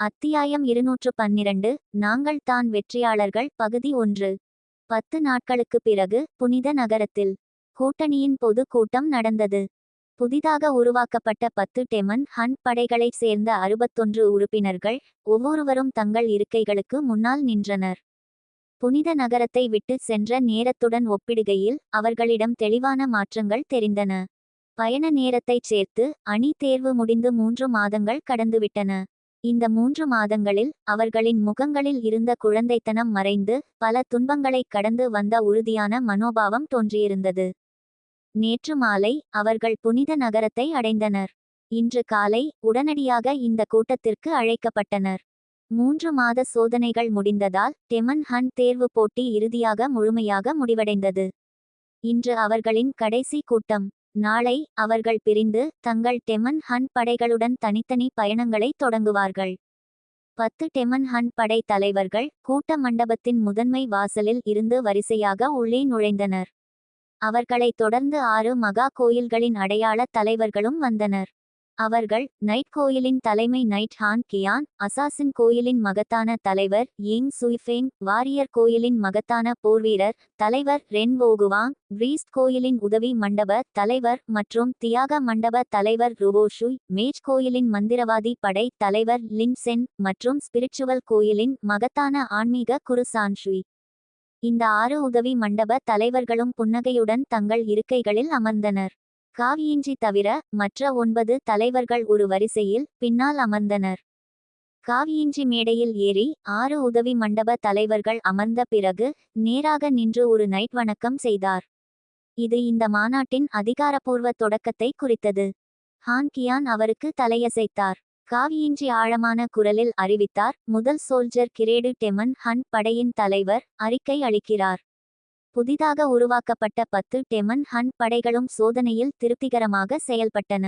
அத்தியாயம் இருநூற்று பன்னிரண்டு நாங்கள் தான் வெற்றியாளர்கள் பகுதி ஒன்று. பத்து நாட்களுக்குப் பிறகு புனித நகரத்தில் கூட்டணியின் பொது கூட்டம் நடந்தது. புதிதாக உருவாக்கப்பட்ட பத்து டெமன் ஹன் படைகளைச் சேர்ந்த அறுபத்தொன்று உறுப்பினர்கள் ஒவ்வொருவரும் தங்கள் இருக்கைகளுக்கு முன்னால் நின்றனர். புனித நகரத்தை விட்டு சென்ற நேரத்துடன் ஒப்பிடுகையில் அவர்களிடம் தெளிவான மாற்றங்கள் தெரிந்தன. பயண நேரத்தைச் சேர்த்து அணி தேர்வு முடிந்து மூன்று மாதங்கள் கடந்துவிட்டன. இந்த மூன்று மாதங்களில் அவர்களின் முகங்களில் இருந்த குழந்தைத்தனம் மறைந்து பல துன்பங்களைக் கடந்து வந்த உறுதியான மனோபாவம் தோன்றியிருந்தது. நேற்று மாலை அவர்கள் புனித நகரத்தை அடைந்தனர். இன்று காலை உடனடியாக இந்த கூட்டத்திற்கு அழைக்கப்பட்டனர். மூன்று மாத சோதனைகள் முடிந்ததால் டெமன் ஹன் தேர்வு போட்டி இறுதியாக முழுமையாக முடிவடைந்தது. இன்று அவர்களின் கடைசி கூட்டம். நாளை அவர்கள் பிரிந்து தங்கள் டெமன் ஹன் படைகளுடன் தனித்தனி பயணங்களை தொடங்குவார்கள். பத்து டெமன் ஹன் படை தலைவர்கள் கூட்ட மண்டபத்தின் முதன்மை வாசலில் இருந்து வரிசையாக உள்ளே நுழைந்தனர். அவர்களைத் தொடர்ந்து ஆறு மகா கோயில்களின் அடையாள தலைவர்களும் வந்தனர். அவர்கள் நைட் கோயிலின் தலைமை நைட் ஹான் கியான் அசாசின் கோயிலின் மகத்தான தலைவர் யிங் சுய்ஃபேங் வாரியர் கோயிலின் மகத்தான போர்வீரர் தலைவர் ரென் ஓகுவாங் பிரீஸ்ட் கோயிலின் உதவி மண்டப தலைவர் மற்றும் தியாக மண்டப தலைவர் ருவோஷுய் மேஜ் கோயிலின் மந்திரவாதி படை தலைவர் லின்சென் மற்றும் ஸ்பிரிச்சுவல் கோயிலின் மகத்தான ஆன்மீக குருசான்ஷுய் இந்த ஆறு உதவி மண்டப தலைவர்களும் புன்னகையுடன் தங்கள் இருக்கைகளில் அமர்ந்தனர். காவியின்றி தவிர மற்ற ஒன்பது தலைவர்கள் ஒரு வரிசையில் பின்னால் அமர்ந்தனர். காவியின்றி மேடையில் ஏறி ஆறு உதவி மண்டப தலைவர்கள் அமர்ந்த பிறகு நேராக நின்று ஒரு நைட் வணக்கம் செய்தார். இது இந்த மாநாட்டின் அதிகாரப்பூர்வ தொடக்கத்தை குறித்தது. ஹான் கியான் அவருக்கு தலையசைத்தார். காவியின்றி ஆழமான குரலில் அறிவித்தார் முதல் சோல்ஜர் கிரேடு டெமன் ஹன் படையின் தலைவர் அறிக்கை அளிக்கிறார். புதிதாக உருவாக்கப்பட்ட பத்து டெமன் ஹன் படைகளும் சோதனையில் திருப்திகரமாக செயல்பட்டன.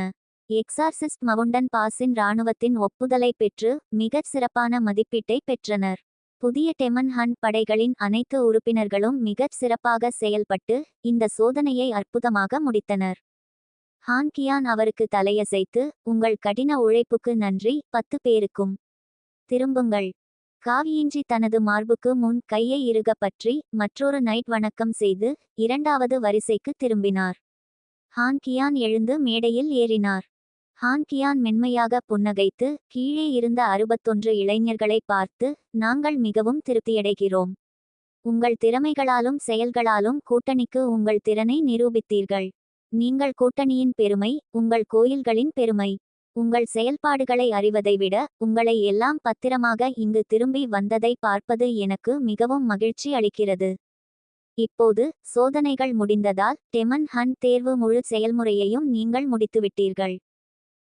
எக்ஸார்சிஸ்ட் மவுண்டன் பாஸின் இராணுவத்தின் ஒப்புதலை பெற்று மிகச் சிறப்பான மதிப்பீட்டை பெற்றனர். புதிய டெமன் ஹன் படைகளின் அனைத்து உறுப்பினர்களும் மிகச் சிறப்பாக செயல்பட்டு இந்த சோதனையை அற்புதமாக முடித்தனர். ஹான் கியான் அவருக்கு தலையசைத்து உங்கள் கடின உழைப்புக்கு நன்றி பத்து பேருக்கும். திரும்புங்கள். காவியின்றி தனது மார்புக்கு முன் கையை இறுக பற்றி மற்றொரு நைட் வணக்கம் செய்து இரண்டாவது வரிசைக்கு திரும்பினார். ஹான் கியான் எழுந்து மேடையில் ஏறினார். ஹான் கியான் மென்மையாக புன்னகைத்து கீழே இருந்த அறுபத்தொன்று இளைஞர்களை பார்த்து நாங்கள் மிகவும் திருப்தியடைகிறோம். உங்கள் திறமைகளாலும் செயல்களாலும் கூட்டணிக்கு உங்கள் திறனை நிரூபித்தீர்கள். நீங்கள் கூட்டணியின் பெருமை உங்கள் கோயில்களின் பெருமை. உங்கள் செயல்பாடுகளை அறிவதை விட உங்களை எல்லாம் பத்திரமாக இங்கு திரும்பி வந்ததை பார்ப்பது எனக்கு மிகவும் மகிழ்ச்சி அளிக்கிறது. இப்போது சோதனைகள் முடிந்ததால் டெமன் ஹன் தேர்வு முழு செயல்முறையையும் நீங்கள் முடித்துவிட்டீர்கள்.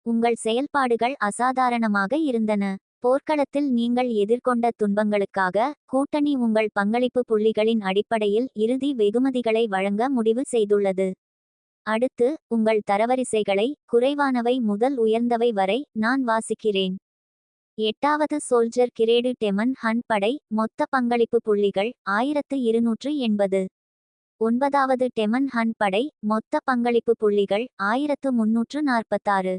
உங்கள் செயல்பாடுகள் அசாதாரணமாக இருந்தன. போர்க்களத்தில் நீங்கள் எதிர்கொண்ட துன்பங்களுக்காக கூட்டணி உங்கள் பங்களிப்பு புள்ளிகளின் அடிப்படையில் இறுதி வெகுமதிகளை வழங்க முடிவு செய்துள்ளது. அடுத்து உங்கள் தரவரிசைகளை குறைவானவை முதல் உயர்ந்தவை வரை நான் வாசிக்கிறேன். எட்டாவது சோல்ஜர் கிரேடு டெமன் ஹன் படை மொத்த பங்களிப்பு புள்ளிகள் ஆயிரத்து இருநூற்று எண்பது. ஒன்பதாவது டெமன் ஹன் படை மொத்த பங்களிப்பு புள்ளிகள் ஆயிரத்து முன்னூற்று நாற்பத்தாறு.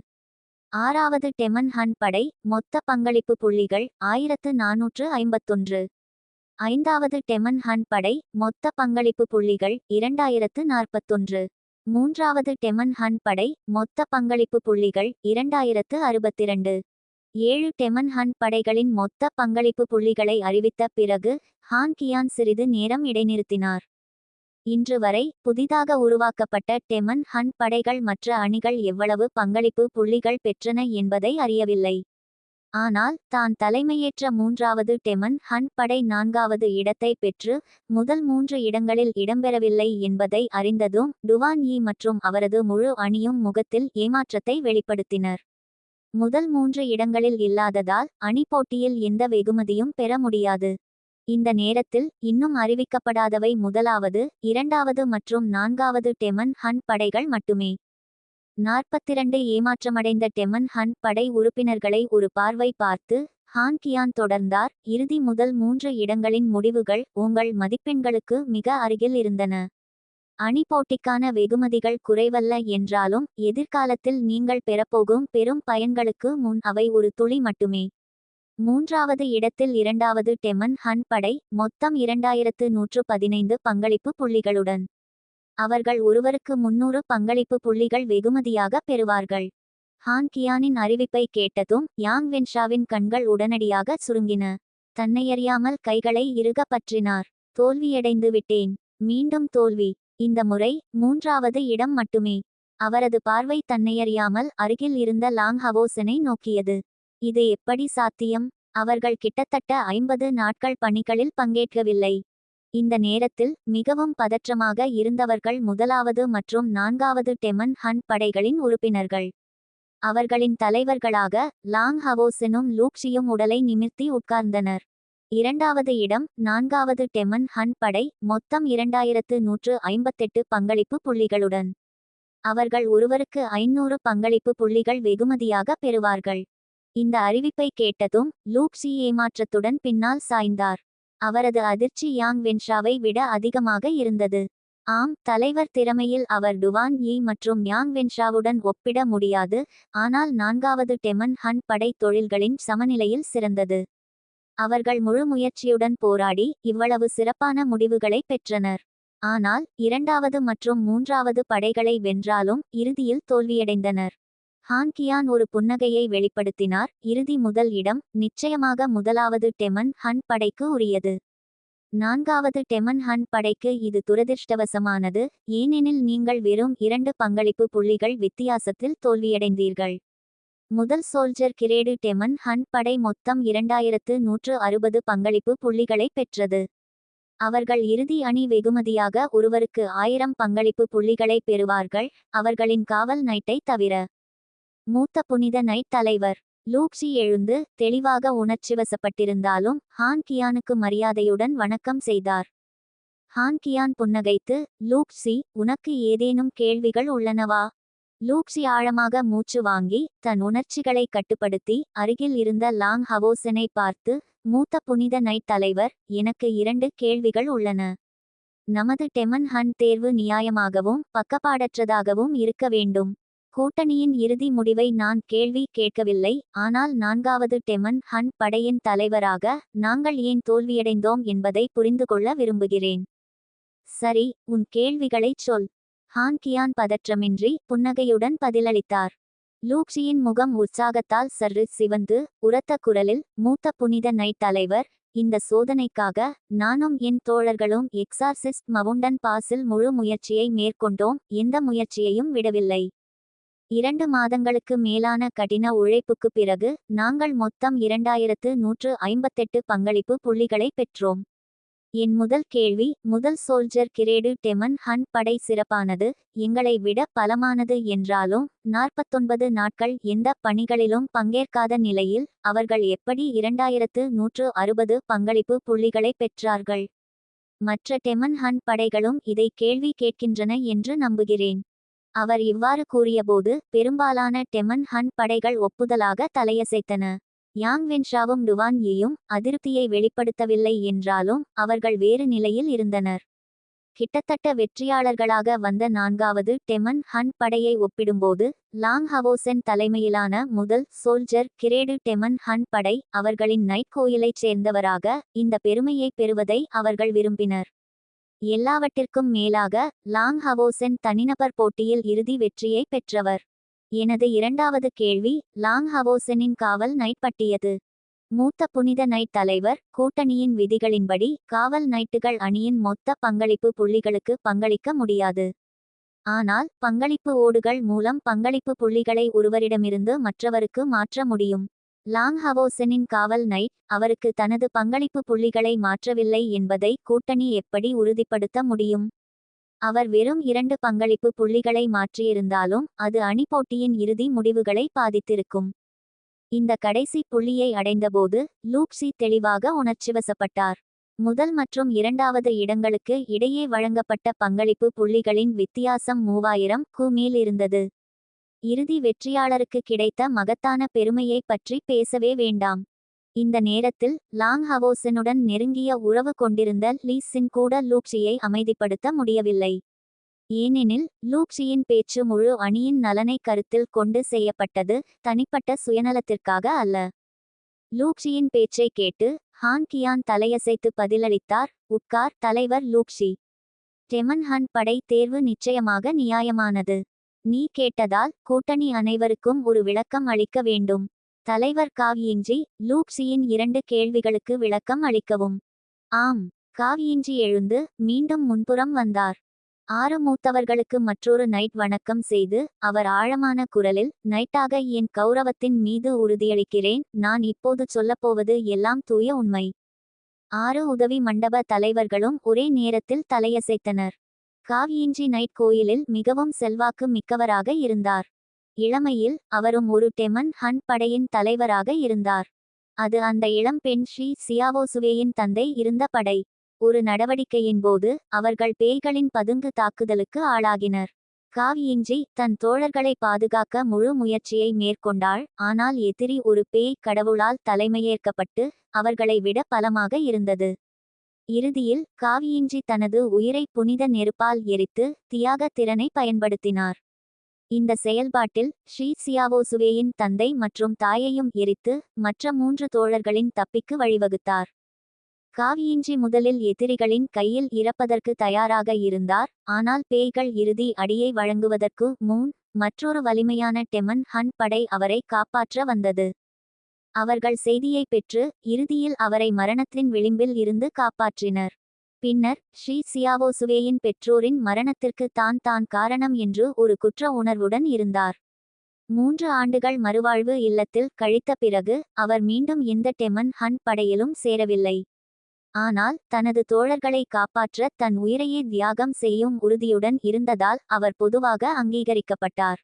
ஆறாவது டெமன் ஹன் படை மொத்த பங்களிப்பு புள்ளிகள் ஆயிரத்து நானூற்று ஐம்பத்தொன்று. ஐந்தாவது டெமன் ஹன் படை மொத்த பங்களிப்பு புள்ளிகள் இரண்டாயிரத்து நாற்பத்தொன்று. மூன்றாவது டெமன் ஹன் படை மொத்த பங்களிப்பு புள்ளிகள் இரண்டாயிரத்து அறுபத்திரண்டு. ஏழு டெமன் ஹன் படைகளின் மொத்த பங்களிப்பு புள்ளிகளை அறிவித்த பிறகு ஹான் கியான் சிறிது நேரம் இடைநிறுத்தினார். இன்று வரை புதிதாக உருவாக்கப்பட்ட டெமன் ஹன் படைகள் மற்ற அணிகள் எவ்வளவு பங்களிப்பு புள்ளிகள் பெற்றன என்பதை அறியவில்லை. ஆனால் தான் தலைமையேற்ற மூன்றாவது டெமன் ஹன் படை நான்காவது இடத்தை பெற்று முதல் மூன்று இடங்களில் இடம்பெறவில்லை என்பதை அறிந்ததும் டுவான் யி மற்றும் அவரது முழு அணியும் முகத்தில் ஏமாற்றத்தை வெளிப்படுத்தினர். முதல் மூன்று இடங்களில் இல்லாததால் அணி போட்டியில் எந்த வெகுமதியும் பெற முடியாது. இந்த நேரத்தில் இன்னும் அறிவிக்கப்படாதவை முதலாவது இரண்டாவது மற்றும் நான்காவது டெமன் ஹன் படைகள் மட்டுமே. நாற்பத்திரண்டு ஏமாற்றமடைந்த டெமன் ஹன் படை உறுப்பினர்களை ஒரு பார்வை பார்த்து ஹான் கியான் தொடர்ந்தார். இறுதி முதல் மூன்று இடங்களின் முடிவுகள் உங்கள் மதிப்பெண்களுக்கு மிக அருகில் இருந்தன. அணி போட்டிக்கான வெகுமதிகள் குறைவல்ல என்றாலும் எதிர்காலத்தில் நீங்கள் பெறப்போகும் பெரும் பயன்களுக்கு முன் அவை ஒரு துளி மட்டுமே. மூன்றாவது இடத்தில் இரண்டாவது டெமன் ஹன் படை மொத்தம் இரண்டாயிரத்து நூற்று பதினைந்து பங்களிப்பு புள்ளிகளுடன். அவர்கள் ஒருவருக்கு முன்னூறு பங்களிப்பு புள்ளிகள் வெகுமதியாக பெறுவார்கள். ஹான் கியானின் அறிவிப்பை கேட்டதும் யாங் வென்ஷாவின் கண்கள் உடனடியாக சுருங்கின. தன்னையறியாமல் கைகளை இறுக பற்றினார். தோல்வியடைந்து விட்டேன். மீண்டும் தோல்வி. இந்த முறை மூன்றாவது இடம் மட்டுமே. அவரது பார்வை தன்னையறியாமல் அருகில் இருந்த லாங் ஹவோசனை நோக்கியது. இது எப்படி சாத்தியம்? அவர்கள் கிட்டத்தட்ட ஐம்பது நாட்கள் பணிகளில் பங்கேற்கவில்லை. இந்த நேரத்தில் மிகவும் பதற்றமாக இருந்தவர்கள் முதலாவது மற்றும் நான்காவது டெமன் ஹன் படைகளின் உறுப்பினர்கள். அவர்களின் தலைவர்களாக லாங் ஹவோசனும் லூக்ஷியும் உடலை நிமிர்த்தி உட்கார்ந்தனர். இரண்டாவது இடம் நான்காவது டெமன் ஹன் படை மொத்தம் இரண்டாயிரத்து நூற்று ஐம்பத்தெட்டு பங்களிப்பு புள்ளிகளுடன். அவர்கள் ஒருவருக்கு ஐநூறு பங்களிப்பு புள்ளிகள் வெகுமதியாக பெறுவார்கள். இந்த அறிவிப்பை கேட்டதும் லூக்ஷி ஏமாற்றத்துடன் பின்னால் சாய்ந்தார். அவரது அதிர்ச்சி யாங் வென்ஷாவை விட அதிகமாக இருந்தது. ஆம் தலைவர் திறமையில் அவர் டுவான் யி மற்றும் யாங் வென்ஷாவுடன் ஒப்பிட முடியாது ஆனால் நான்காவது டெமன் ஹன் படை தொழில்களின் சமநிலையில் சிறந்தது. அவர்கள் முழு முயற்சியுடன் போராடி இவ்வளவு சிறப்பான முடிவுகளை பெற்றனர். ஆனால் இரண்டாவது மற்றும் மூன்றாவது படைகளை வென்றாலும் இறுதியில் தோல்வியடைந்தனர். ஹான் கியான் ஒரு புன்னகையை வெளிப்படுத்தினார். இறுதி முதல் இடம் நிச்சயமாக முதலாவது டெமன் ஹன் படைக்கு உரியது. நான்காவது டெமன் ஹன் படைக்கு இது துரதிர்ஷ்டவசமானது. ஏனெனில் நீங்கள் வெறும் இரண்டு பங்களிப்பு புள்ளிகள் வித்தியாசத்தில் தோல்வியடைந்தீர்கள். முதல் சோல்ஜர் கிரேடு டெமன் ஹன் படை மொத்தம் இரண்டாயிரத்து நூற்று அறுபது பங்களிப்பு புள்ளிகளை பெற்றது. அவர்கள் இறுதி அணி வெகுமதியாக ஒருவருக்கு ஆயிரம் பங்களிப்பு புள்ளிகளை பெறுவார்கள். அவர்களின் காவல் நைட்டை தவிர மூத்த புனித நைட் தலைவர். லூக்ஷி எழுந்து தெளிவாக உணர்ச்சிவசப்பட்டிருந்தாலும் ஹான் கியானுக்கு மரியாதையுடன் வணக்கம் செய்தார். ஹான் கியான் புன்னகைத்து லூக்ஷி உனக்கு ஏதேனும் கேள்விகள் உள்ளனவா லூக்ஷி ஆழமாக மூச்சு வாங்கி தன் உணர்ச்சிகளை கட்டுப்படுத்தி அருகில் இருந்த லாங் ஹவோசனை பார்த்து மூத்த புனித நைட் தலைவர் எனக்கு இரண்டு கேள்விகள் உள்ளன. நமது டெமன் ஹன் தேர்வு நியாயமாகவும் பக்கப்பாடற்றதாகவும் இருக்க வேண்டும். கூட்டணியின் இறுதி முடிவை நான் கேள்வி கேட்கவில்லை. ஆனால் நான்காவது டெமன் ஹன் படையின் தலைவராக நாங்கள் ஏன் தோல்வியடைந்தோம் என்பதை புரிந்து கொள்ள விரும்புகிறேன். சரி உன் கேள்விகளைச் சொல். ஹான் கியான் பதற்றமின்றி புன்னகையுடன் பதிலளித்தார். லூக்ஷியின் முகம் உற்சாகத்தால் சற்று சிவந்து உரத்த குரலில் மூத்த புனித நைட் தலைவர் இந்த சோதனைக்காக நானும் என் தோழர்களும் எக்ஸார்சிஸ்ட் மவுண்டன் பாஸில் முழு முயற்சியை மேற்கொண்டோம். எந்த முயற்சியையும் விடவில்லை. இரண்டு மாதங்களுக்கு மேலான கடின உழைப்புக்கு பிறகு நாங்கள் மொத்தம் இரண்டாயிரத்து நூற்று ஐம்பத்தெட்டு பங்களிப்பு புள்ளிகளை பெற்றோம். என் முதல் கேள்வி முதல் சோல்ஜர் கிரேடு டெமன் ஹன் படை சிறப்பானது எங்களை விட பலமானது என்றாலும் நாற்பத்தொன்பது நாட்கள் எந்த பணிகளிலும் பங்கேற்காத நிலையில் அவர்கள் எப்படி இரண்டாயிரத்து நூற்று அறுபது பங்களிப்பு புள்ளிகளை பெற்றார்கள்? மற்ற டெமன் ஹன் படைகளும் இதை கேள்வி கேட்கின்றன என்று நம்புகிறேன். அவர் இவ்வாறு கூறியபோது பெரும்பாலான டெமன் ஹன் படைகள் ஒப்புதலாக தலையசைத்தன. யாங் வென்ஷாவும் டுவான் யியும் அதிருப்தியை வெளிப்படுத்தவில்லை என்றாலும் அவர்கள் வேறு நிலையில் இருந்தனர். கிட்டத்தட்ட வெற்றியாளர்களாக வந்த நான்காவது டெமன் ஹன் படையை ஒப்பிடும்போது லாங் ஹவோசென் தலைமையிலான முதல் சோல்ஜர் கிரேடு டெமன் ஹன் படை அவர்களின் நைட் கோயிலைச் சேர்ந்தவராக இந்த பெருமையை பெறுவதை அவர்கள் விரும்பினர். எல்லாவற்றிற்கும் மேலாக லாங் ஹவோசென் தனிநபர் போட்டியில் இறுதி வெற்றியை பெற்றவர். எனது இரண்டாவது கேள்வி லாங் ஹவோசெனின் காவல் நைட் பட்டியது மூத்த புனித நைட் தலைவர் கூட்டணியின் விதிகளின்படி காவல் நைட்டுகள் அணியின் மொத்த பங்களிப்பு புள்ளிகளுக்கு பங்களிக்க முடியாது. ஆனால் பங்களிப்பு ஓடுகள் மூலம் பங்களிப்பு புள்ளிகளை ஒருவரிடமிருந்து மற்றவருக்கு மாற்ற முடியும். லாங் ஹவோசனின் காவல் நைட் அவருக்கு தனது பங்களிப்பு புள்ளிகளை மாற்றவில்லை என்பதை கூட்டணி எப்படி உறுதிப்படுத்த முடியும்? அவர் வெறும் இரண்டு பங்களிப்பு புள்ளிகளை மாற்றியிருந்தாலும் அது அணிப்போட்டியின் இறுதி முடிவுகளை பாதித்திருக்கும். இந்த கடைசி புள்ளியை அடைந்தபோது லூக்ஸி தெளிவாக உணர்ச்சிவசப்பட்டார். முதல் மற்றும் இரண்டாவது இடங்களுக்கு இடையே வழங்கப்பட்ட பங்களிப்பு புள்ளிகளின் வித்தியாசம் மூவாயிரம் கு மேல் இருந்தது. இறுதி வெற்றியாளருக்கு கிடைத்த மகத்தான பெருமையை பற்றி பேசவே வேண்டாம். இந்த நேரத்தில் லாங் ஹவோசனுடன் நெருங்கிய உறவு கொண்டிருந்த லீஸின் கூட லூக்ஷியை அமைதிப்படுத்த முடியவில்லை. ஏனெனில் லூக்ஷியின் பேச்சு முழு அணியின் நலனை கருத்தில் கொண்டு செய்யப்பட்டது தனிப்பட்ட சுயநலத்திற்காக அல்ல. லூக்ஷியின் பேச்சை கேட்டு ஹான் கியான் தலையசைத்து பதிலளித்தார் உட்கார் தலைவர் லூக்ஷி. டெமன் ஹன் படை தேர்வு நிச்சயமாக நியாயமானது. நீ கேட்டதால் கூட்டணி அனைவருக்கும் ஒரு விளக்கம் அளிக்க வேண்டும். தலைவர் காவியின்றி லூப்சியின் இரண்டு கேள்விகளுக்கு விளக்கம் அளிக்கவும். ஆம். காவியின்றி எழுந்து மீண்டும் முன்புறம் வந்தார். ஆறு மூத்தவர்களுக்கு மற்றொரு நைட் வணக்கம் செய்து அவர் ஆழமான குரலில் நைட்டாக என் கௌரவத்தின் மீது உறுதியளிக்கிறேன். நான் இப்போது சொல்லப்போவது எல்லாம் தூய உண்மை ஆறு உதவி மண்டப தலைவர்களும் ஒரே நேரத்தில் தலையசைத்தனர். காவியின்றி நைட் கோயிலில் மிகவும் செல்வாக்கு மிக்கவராக இருந்தார். இளமையில் அவரும் ஒரு டெமன் ஹன் படையின் தலைவராக இருந்தார். அது அந்த இளம் பெண் ஸ்ரீ சியாவோசுவேயின் தந்தை இருந்த படை. ஒரு நடவடிக்கையின் போது அவர்கள் பேய்களின் பதுங்கு தாக்குதலுக்கு ஆளாகினர். காவியின்றி தன் தோழர்களை பாதுகாக்க முழு முயற்சியை மேற்கொண்டாள். ஆனால் எதிரி ஒரு பேய் கடவுளால் தலைமையேற்கப்பட்டு அவர்களை விட பலமாக இருந்தது. இறுதியில் காவியின்றி தனது உயிரை புனித நெருப்பால் எரித்து தியாக திறனை பயன்படுத்தினார். இந்த செயல்பாட்டில் ஸ்ரீ சியாவோசுவேயின் தந்தை மற்றும் தாயையும் எரித்து மற்ற மூன்று தோழர்களின் தப்பிக்கு வழிவகுத்தார். காவியின்றி முதலில் எதிரிகளின் கையில் இறப்பதற்கு தயாராக இருந்தார். ஆனால் பேய்கள் இறுதி அடியை வழங்குவதற்கு முன் மற்றொரு வலிமையான டெமன் ஹன் படை அவரை காப்பாற்ற வந்தது. அவர்கள் செய்தியை பெற்று இறுதியில் அவரை மரணத்தின் விளிம்பில் இருந்து காப்பாற்றினர். பின்னர் ஸ்ரீ சியாவோசுவேயின் பெற்றோரின் மரணத்திற்கு தான் தான் காரணம் என்று ஒரு குற்ற உணர்வுடன் இருந்தார். மூன்று ஆண்டுகள் மறுவாழ்வு இல்லத்தில் கழித்த பிறகு அவர் மீண்டும் இந்த டெமன் ஹன் படையிலும் சேரவில்லை. ஆனால் தனது தோழர்களை காப்பாற்ற தன் உயிரையே தியாகம் செய்யும் உறுதியுடன் இருந்ததால் அவர் பொதுவாக அங்கீகரிக்கப்பட்டார்.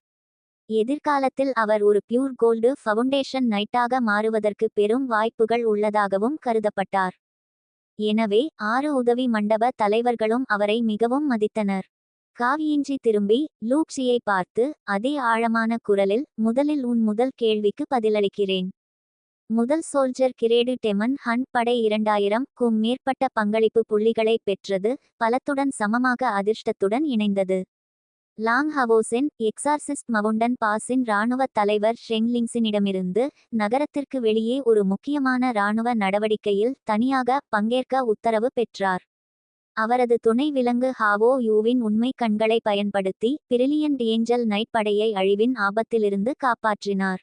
எதிர்காலத்தில் அவர் ஒரு பியூர் கோல்டு ஃபவுண்டேஷன் நைட்டாக மாறுவதற்கு பெரும் வாய்ப்புகள் உள்ளதாகவும் கருதப்பட்டார். எனவே ஆறு உதவி மண்டப தலைவர்களும் அவரை மிகவும் மதித்தனர். காவியின்றி திரும்பி லூக்ஸியை பார்த்து அதே ஆழமான குரலில் முதலில் உன் முதல் கேள்விக்கு பதிலளிக்கிறேன். முதல் சோல்ஜர் கிரேடு டெமன் ஹன் படை இரண்டாயிரம் க்கும் மேற்பட்ட பங்களிப்பு புள்ளிகளை பெற்றது பலத்துடன் சமமாக அதிர்ஷ்டத்துடன் இணைந்தது. லாங் ஹவோசென் எக்ஸார்சிஸ்ட் மவுண்டன் பாஸின் இராணுவ தலைவர் ஷெங்லிங்ஸினிடமிருந்து நகரத்திற்கு வெளியே ஒரு முக்கியமான இராணுவ நடவடிக்கையில் தனியாக பங்கேற்க உத்தரவு பெற்றார். அவரது துணை விலங்கு ஹாவோ யூவின் உண்மை கண்களை பயன்படுத்தி பிரிலியன்ட் ஏஞ்சல் நைட் படையை அழிவின் ஆபத்திலிருந்து காப்பாற்றினார்.